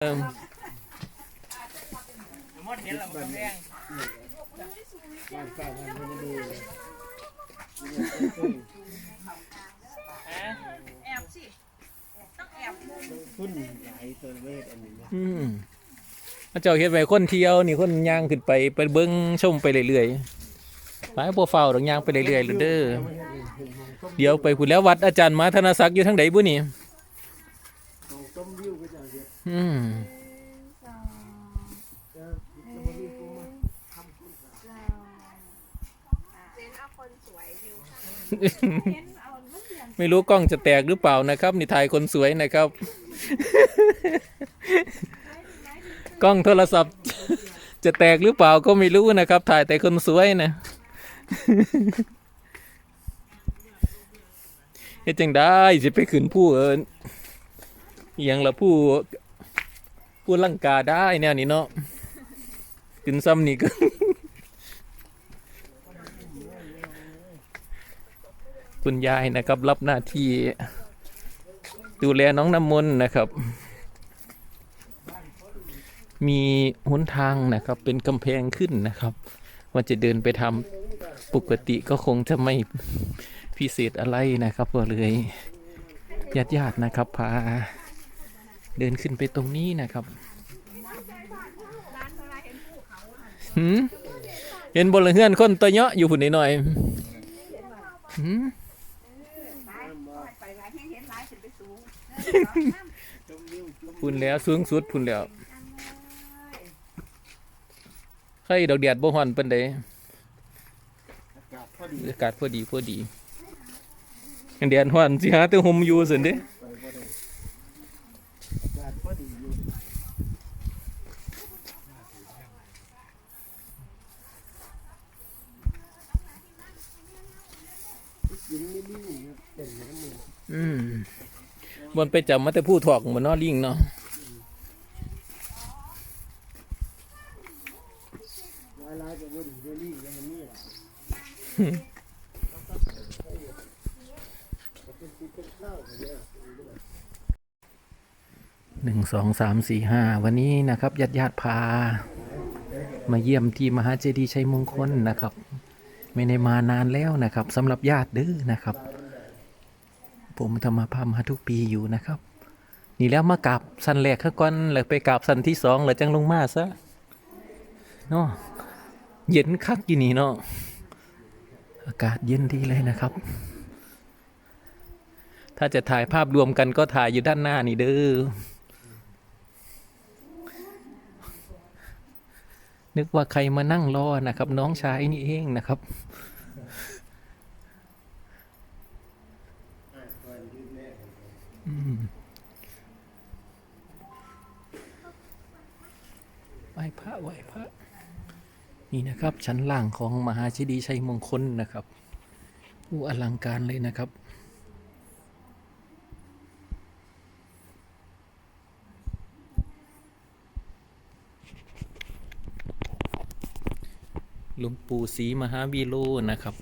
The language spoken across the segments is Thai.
เอิ่มมดเห็นแล้วมันก็แพงบ้านฟ้าบ้านไม่ได้ดูเลยแอบสิต้องแอบมุมทุนหลายตัวเวทอันนี้อืมเจ้าเฮ็ดไว้คนเที่ยวนี่คนย่างขึ้นไปไปเบิ่งชมไปเรื่อยๆไปบ่เฝ้าดอกย่างไปเรื่อยๆเด้อเดี๋ยวไปพุ่นแล้ววัดอาจารย์มาธนศักดิ์อยู่ทางใดบุนี่ เอาต้มวิวก็จะเรียก อืมจะจะมาวิวกูมาทำคุณเน้นเอาคนสวยวิวไม่รู้กล้องจะแตกหรือเปล่านะครับ นี่ถ่ายคนสวยนะครับ กล้องโทรศัพท์ จะแตกหรือเปล่าก็ไม่รู้นะครับ ถ่ายแต่คนสวยนะเฮ็ดจังได้สิไปขึ้นผู้เอินอหยังละผู้ ผู้ลังกาได้เนี่ยนี่เนาะขึ้นซ้ำนี่ก็คุณยายนะครับรับหน้าที่ดูแลน้องน้ำมนต์นะครับ มีหนทางนะครับเป็นกำแพงขึ้นนะครับว่าจะเดินไปทำปกติก็คงจะไม่พิเศษอะไรนะครับก็เลยญาติๆนะครับพา เดินขึ้นไปตรงนี้นะครับหืมเห็นบนเรือนคนตัวเยาะอยู่หุ่นนิดหน่อยหืมพุ่นแล้วสูงสุดพุ่นแล้วใครดอกเดียดบ่ฮอนปานใดอากาศพอดีพอดีพอดีเดียนฮ้อนสิหาแต่ห่มอยู่ซั่นเด้ อากาศพอดีอยู่ยิงไม่นิ่งครับเป็นน้ำมืออืมบนไปจับมาแต่ผู้ถอกบ่เนาะลิงเนาะลายลายจะบ่ดีด้วยนี่ยังเป็นข้าวเงี้ย หนึ่งสองสามสี่ห้าวันนี้นะครับญาติญาติพา มาเยี่ยมที่มหาเจดีย์ชัยมงคลนะครับ ไม่ได้มานานแล้วนะครับสำหรับญาติเด้อนะครับ ผมทำมาพามาทุกปีอยู่นะครับ นี่แล้วมากราบสันแรกข้าก่อนแล้วไปกราบสันที่สองแล้วจังลงมาซะเนาะเย็นคักอยู่นี่เนาะอากาศเย็นดีเลยนะครับ ถ้าจะถ่ายภาพรวมกันก็ถ่ายอยู่ด้านหน้านี่เด้อ นึกว่าใครมานั่งรอนะครับ น้องชายนี่เองนะครับไหว้พระไหว้พระ นี่นะครับ ชั้นล่างของมหาเจดีย์ชัยมงคลนะครับอู้อลังการเลยนะครับ หลวงปู่ศรีมหาวีโลนะครับ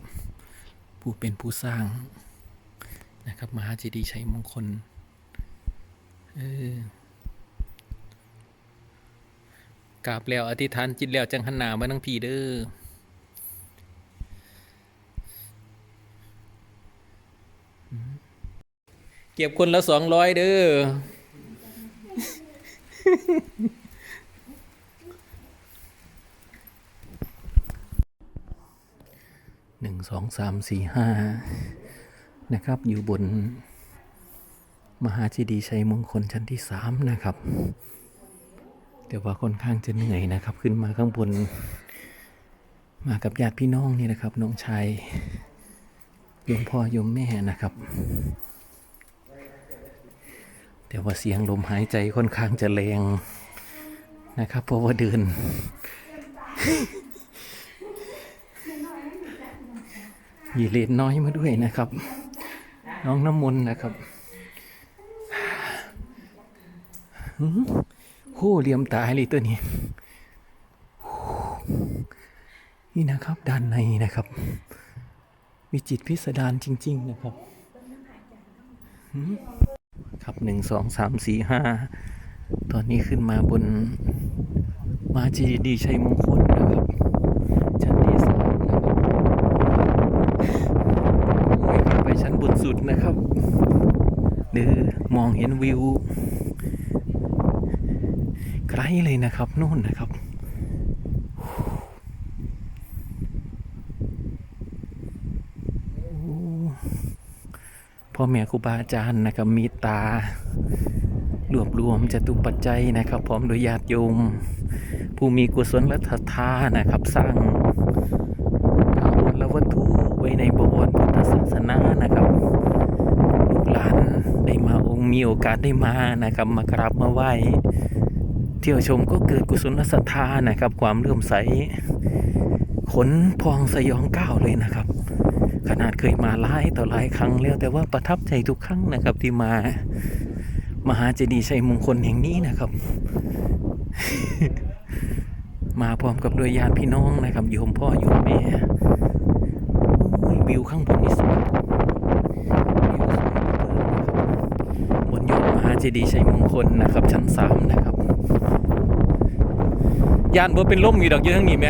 ผู้เป็นผู้สร้างนะครับ มหาเจดีย์ชัยมงคลเออกราบแล้วอธิษฐานจิตแล้วจังหันหนามาทั้งพีเด้อเก็บคนละสองร้อยเด้อ หนึ่งสองสามสี่ห้านะครับ อยู่บน มหาเจดีย์ชัยมงคลชั้นที่สามนะครับแต่ว่าค่อนข้างจะเหนื่อยนะครับ ขึ้นมาข้างบน มากับญาติพี่น้องนี่นะครับ น้องชายยมพ่อยมแม่นะครับ แต่ว่าเสียงลมหายใจค่อนข้างจะแรงนะครับ เพราะว่าเดิน มีเลนน้อยมาด้วยนะครับ น้องน้ำมนต์นะครับหือโอ้เลียมตายเลยตัวนี้ นี่นะครับด้านในนะครับวิจิตพิสดารจริง ๆ นะครับครับหนึ่งสองสามสี่ห้าตอนนี้ขึ้นมาบนมาเจดีชัยมงคลนะครับ ชั้นที่สามนะครับโอ้ยขึ้นไปชั้นบน สุดนะครับเดือมองเห็นวิวไกลเลยนะครับนู่นนะครับพ่อแม่ครูบาอาจารย์นะครับมีตารวบรวมจตุปัจจัยนะครับ พร้อมโดยญาติโยม ผู้มีกุศลและศรัทธานะครับ สร้างถาวรวัตถุไว้ในบวรพุทธศาสนานะครับลูกหลานได้ มีโอกาสได้มานะครับ มากราบมาไหว้เที่ยวชมก็เกิดกุศลศรัทธานะครับ ความเลื่อมใส ขนพองสยองก้าวเลยนะครับ ขนาดเคยมาหลายต่อหลายครั้งแล้วแต่ว่าประทับใจทุกครั้งนะครับที่มามหาเจดีย์ชัยมงคลแห่งนี้นะครับ มาพร้อมกับด้วยญาติพี่น้องนะครับโยมพ่อโยมแม่วิวข้างบนนี่สวยวิวสวยเหลือเกินนะครับบนยอดมหา เจดีย์ชัยมงคลนะครับ ชั้นสามนะครับ ยานบ่เป็นล่มอยู่ดอกเยอะทั้งนี้ไหม